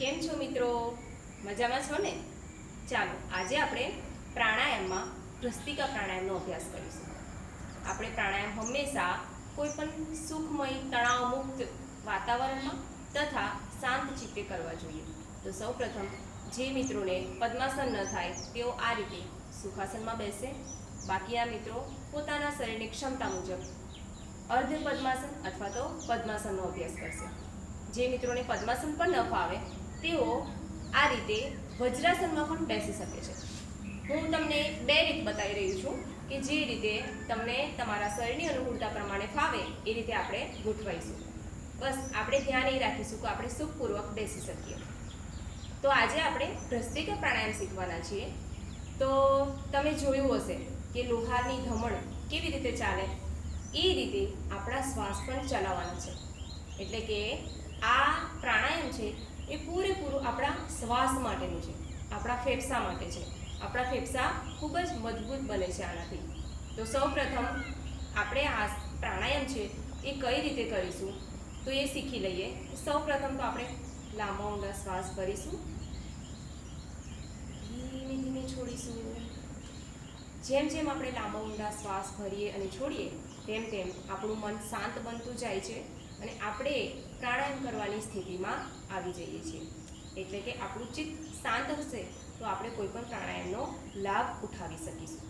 કેમ છો મિત્રો? મજામાં છો ને? ચાલો, આજે આપણે પ્રાણાયામમાં ભ્રસ્તિકા પ્રાણાયામનો અભ્યાસ કરીશું. આપણે પ્રાણાયામ હંમેશા કોઈ પણ સુખમય, તણાવમુક્ત વાતાવરણમાં તથા શાંત ચિત્તે કરવા જોઈએ. તો સૌપ્રથમ, જે મિત્રોને પદ્માસન ન થાય, તેઓ આ રીતે સુખાસનમાં બેસે. બાકીના મિત્રો પોતાના શરીરની ક્ષમતા મુજબ અર્ધ પદ્માસન અથવા તો પદ્માસનનો અભ્યાસ કરશે. જે મિત્રોને પદ્માસન પણ ન ફાવે તેઓ આ રીતે વજ્રાસનમાં પણ બેસી શકે છે. હું તમને બે રીત બતાવી રહી છું કે જે રીતે તમને તમારા શરીરની અનુકૂળતા પ્રમાણે ફાવે એ રીતે આપણે ગોઠવાઈશું. બસ, આપણે ધ્યાન એ રાખીશું કે આપણે સુખપૂર્વક બેસી શકીએ. તો આજે આપણે ભ્રસ્તિકા પ્રાણાયામ શીખવાના છીએ. તો તમે જોયું હશે કે લોહારની ધમણ કેવી રીતે ચાલે? એ રીતે આપણા શ્વાસ પણ ચલાવવાનો છે. એટલે કે આ પ્રાણાયામ છે એ પૂરેપૂરું આપણા શ્વાસ માટેનું છે, આપણા ફેફસા માટે છે. આપણા ફેફસા ખૂબ જ મજબૂત બને છે આનાથી. તો સૌપ્રથમ આપણે આ પ્રાણાયામ છે એ કઈ રીતે કરીશું? તો એ શીખી લઈએ. સૌપ્રથમ તો આપણે લાંબા ઊંડા શ્વાસ ભરીશું ધીમે ધીમે છોડીશું. જેમ જેમ આપણે લાંબા ઊંડા શ્વાસ ભરીએ અને છોડીએ, તેમ તેમ આપણું મન શાંત બનતું જાય છે. અને આપણે પ્રાણાયામ કરવાની સ્થિતિમાં આવી જઈએ છીએ. એટલે કે આપણું ચિત્ત શાંત હશે તો આપણે કોઈ પણ પ્રાણાયામનો લાભ ઉઠાવી શકીશું.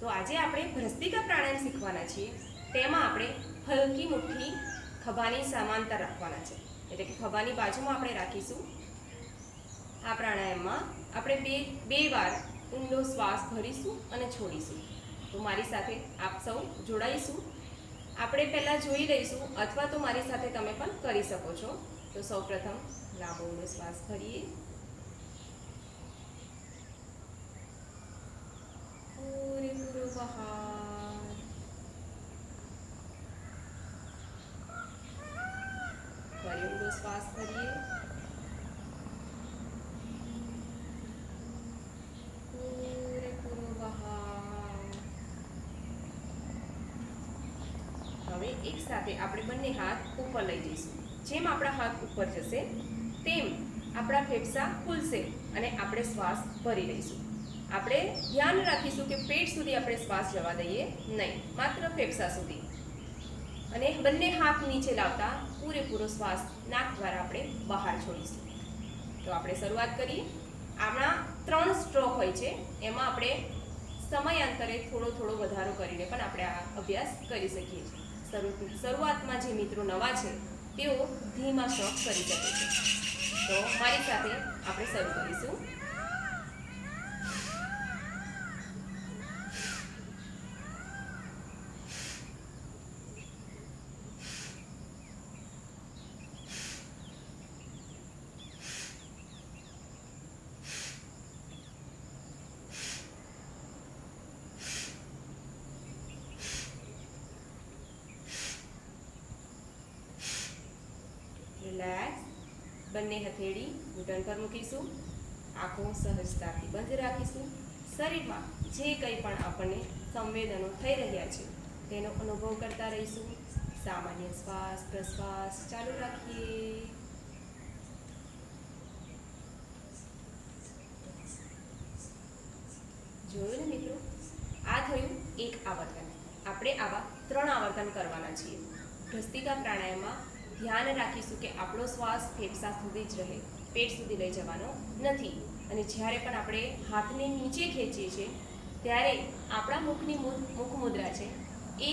તો આજે આપણે ભ્રસ્તિકા પ્રાણાયામ શીખવાના છીએ. તેમાં આપણે હલકી મુઠ્ઠી ખભાની સમાંતર રાખવાના છે. એટલે કે ખભાની બાજુમાં આપણે રાખીશું. આ પ્રાણાયામમાં આપણે બે બે વાર ઊંડો શ્વાસ ભરીશું અને છોડીશું. તો મારી સાથે આપ સૌ જોડાઈશું. આપણે પહેલાં જોઈ લઈશું, અથવા તો મારી સાથે તમે પણ કરી શકો છો. તો સૌપ્રથમ, લાંબો શ્વાસ ભરીએ પૂરેપૂરો બહાર ફરી ઊંડો શ્વાસ ભરીએ પૂરેપૂરો બહાર હવે એક સાથે આપણે બંને હાથ ઉપર લઈ જઈશું. જેમ આપણા હાથ ઉપર જશે, તેમ આપણા ફેફસા ખુલશે અને આપણે શ્વાસ ભરી લઈશું. આપણે ધ્યાન રાખીશું કે પેટ સુધી આપણે શ્વાસ જવા દઈએ નહીં, માત્ર ફેફસા સુધી. અને બંને હાથ નીચે લાવતા પૂરેપૂરો શ્વાસ નાક દ્વારા આપણે બહાર છોડીશું. તો આપણે શરૂઆત કરીએ. આપણા ત્રણ સ્ટ્રોક હોય છે, એમાં આપણે સમયાંતરે થોડો થોડો વધારો કરીને પણ આપણે આ અભ્યાસ કરી શકીએ છીએ. શરૂઆતમાં જે મિત્રો નવા છે, તેઓ ધીમા શોખ કરી શકે છે. તો મારી સાથે આપણે શરૂ કરીશું રિલેક્સ બંને હથેળી ઘૂંટણ પર મૂકીશું. આંખો સહજતાથી બંધ રાખીશું. શરીરમાં જે કંઈ પણ આપણને સંવેદનો થઈ રહ્યા છે, તેનો અનુભવ કરતા રહીશું. સામાન્ય શ્વાસ પ્રશ્વાસ ચાલુ રાખીએ. જોયું ને મિત્રો? આ થયું એક આવર્તન. આપણે આવા ત્રણ આવર્તન કરવાના છીએ. ભ્રસ્તિકા પ્રાણાયામમાં ધ્યાન રાખીશું કે આપણો શ્વાસ ફેફસા સુધી જ રહે, પેટ સુધી લઈ જવાનો નથી. અને જ્યારે પણ આપણે હાથને નીચે ખેંચીએ છીએ, ત્યારે આપણા મુખની મુખ મુદ્રા છે, એ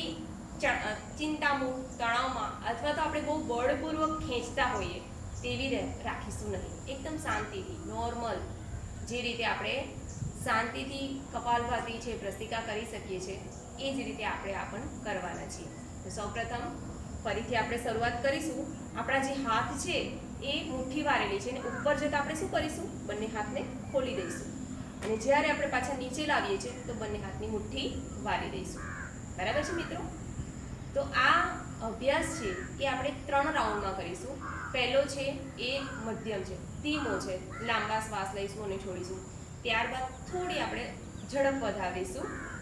ચિંતામુખ, તણાવમાં અથવા તો આપણે બહુ બળપૂર્વક ખેંચતા હોઈએ, તેવી રાખીશું નહીં. એકદમ શાંતિથી, નોર્મલ જે રીતે આપણે શાંતિથી કપાલભાતી છે પ્રસ્તિકા કરી શકીએ છીએ, એ જ રીતે આપણે આ પણ કરવાના છીએ. તો સૌપ્રથમ ફરીથી આપણે શરૂઆત કરીશું. આપણા જે હાથ છે, એ મુઠ્ઠી વારેલી છે. અને ઉપર જતાં આપણે શું કરીશું? બંને હાથને ખોલી દઈશું. અને જ્યારે આપણે પાછા નીચે લાવીએ છીએ, તો બંને હાથની મુઠ્ઠી વારી દઈશું. બરાબર છે મિત્રો? તો આ અભ્યાસ છે એ આપણે ત્રણ રાઉન્ડમાં કરીશું. પહેલો છે, એ મધ્યમ છે. ધીમો છે. લાંબા શ્વાસ લઈશું અને છોડીશું. ત્યારબાદ થોડી આપણે ઝડપ વધારીશું.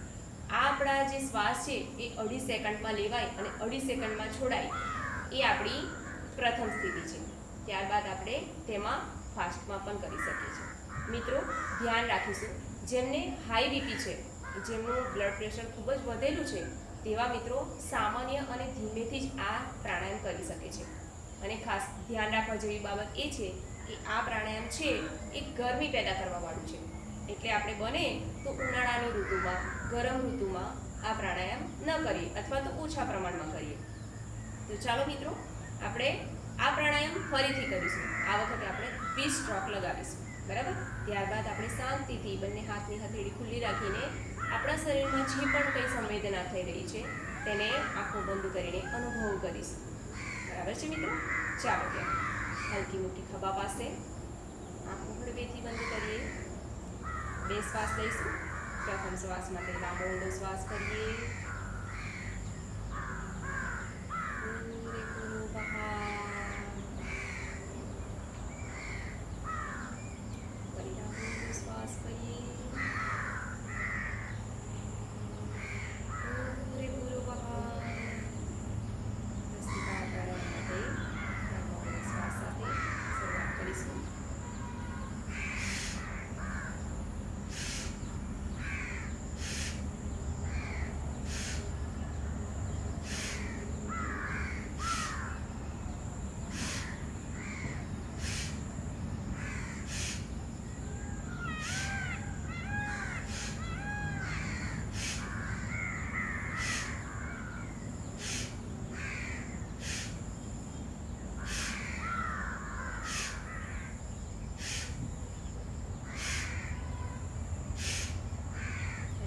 આ આપણા જે શ્વાસ છે, એ અઢી સેકન્ડમાં લેવાય અને અઢી સેકન્ડમાં છોડાય, એ આપણી પ્રથમ સ્થિતિ છે. ત્યારબાદ આપણે તેમાં ફાસ્ટમાં પણ કરી શકીએ છીએ. મિત્રો, ધ્યાન રાખીશું. જેમને હાઈ બીપી છે, જેમનું બ્લડ પ્રેશર ખૂબ જ વધેલું છે, તેવા મિત્રો સામાન્ય અને ધીમેથી જ આ પ્રાણાયામ કરી શકે છે. અને ખાસ ધ્યાન રાખવા જેવી બાબત એ છે કે આ પ્રાણાયામ છે, એ ગરમી પેદા કરવાવાળું છે. એટલે આપણે બને તો ઉનાળાની ઋતુમાં, ગરમ ઋતુમાં આ પ્રાણાયામ ન કરીએ અથવા તો ઓછા પ્રમાણમાં કરીએ. તો ચાલો મિત્રો, આપણે આ પ્રાણાયામ ફરીથી કરીશું. આ વખતે આપણે વીસ સ્ટ્રોક લગાવીશું. બરાબર? ત્યારબાદ આપણે શાંતિથી બંને હાથની હથેળી ખુલ્લી રાખીને આપણા શરીરમાં જે પણ કંઈ સંવેદના થઈ રહી છે, તેને આંખો બંધ કરીને અનુભવ કરીશું. બરાબર છે મિત્રો? ચાલો ત્યાં. હલકી મોટી ખભા પાસે આંખો હળવેથી બંધ કરીએ. બે શ્વાસ લઈશું. પ્રથમ શ્વાસ માટે મોડો શ્વાસ કરીએ પૂરેપૂરો બહાર ફરી લાંબો ઊંડો શ્વાસ કરીએ પૂરેપૂરો બહાર ભસ્ત્રિકા પ્રાણાયામ માટે લાંબા ઊંડા શ્વાસ સાથે શરૂઆત કરીશું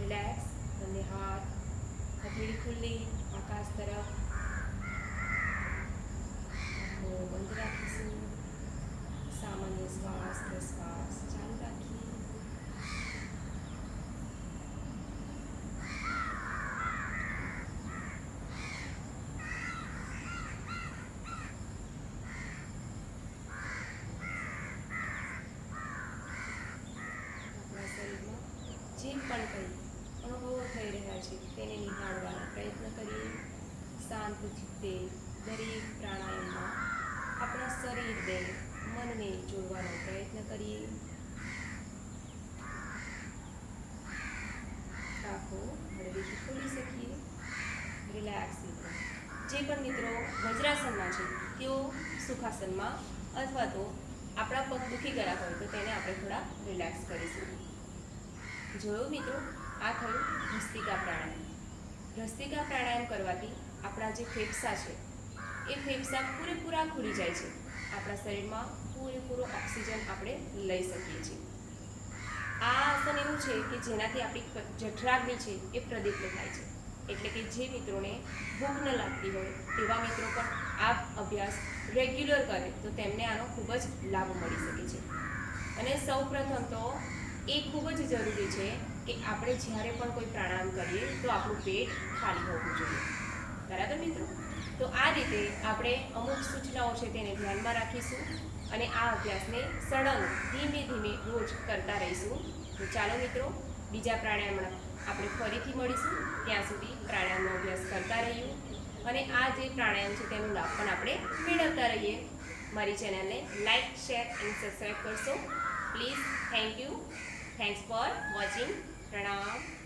રિલેક્સ બંને હાથ હથેળી ખુલ્લી આકાશ તરફ આંખો બંધ રાખીશું સામાન્ય શ્વાસ પ્રશ્વાસ ચાલુ રાખીએ આપણા શરીરમાં જે કરી. અનુભવો થઈ રહ્યા છે. તેને નિહાળવાનો પ્રયત્ન કરીએ. શાંત ચિત્તે દરેક પ્રાણાયામમાં આપણા શરીરને મનને જોડવાનો પ્રયત્ન કરીએ. શકીએ. રિલેક્સ જે પણ મિત્રો વજ્રાસનમાં છે, તેઓ સુખાસનમાં અથવા તો આપણા પગ દુખી ગયા હોય તો તેને આપણે થોડા રિલેક્સ કરીશું. જોયું મિત્રો? આ થયું ભસ્તિકા પ્રાણાયામ. ભસ્તિકા પ્રાણાયામ કરવાથી આપણા જે ફેફસા છે, એ ફેફસા પૂરેપૂરા ખુલી જાય છે. આપણા શરીરમાં પૂરેપૂરો ઓક્સિજન આપણે લઈ શકીએ છીએ. આ આસન એવું છે કે જેનાથી આપણી જઠરાગ્નિ છે એ પ્રદીપ્ત થાય છે. એટલે કે જે મિત્રોને ભૂખ ન લાગતી હોય, તેવા મિત્રો પણ આ અભ્યાસ રેગ્યુલર કરે તો તેમને આનો ખૂબ જ લાભ મળી શકે છે. અને સૌ પ્રથમ તો એ ખૂબ જ જરૂરી છે કે આપણે જ્યારે પણ કોઈ પ્રાણાયામ કરીએ તો આપણું પેટ ખાલી હોવું જોઈએ. બરાબર મિત્રો? તો આ રીતે આપણે અમુક સૂચનાઓ છે તેને ધ્યાનમાં રાખીશું અને આ અભ્યાસને સળંગ ધીમે ધીમે રોજ કરતા રહીશું. તો ચાલો મિત્રો, બીજા પ્રાણાયામમાં આપણે ફરીથી મળીશું. ત્યાં સુધી પ્રાણાયામનો અભ્યાસ કરતા રહીએ અને આ જે પ્રાણાયામ છે તેનો લાભ પણ આપણે મેળવતા રહીએ. મારી ચેનલને લાઇક શેર અને સબસ્ક્રાઈબ કરશો. Please, thank you. Thanks for watching. Pranam.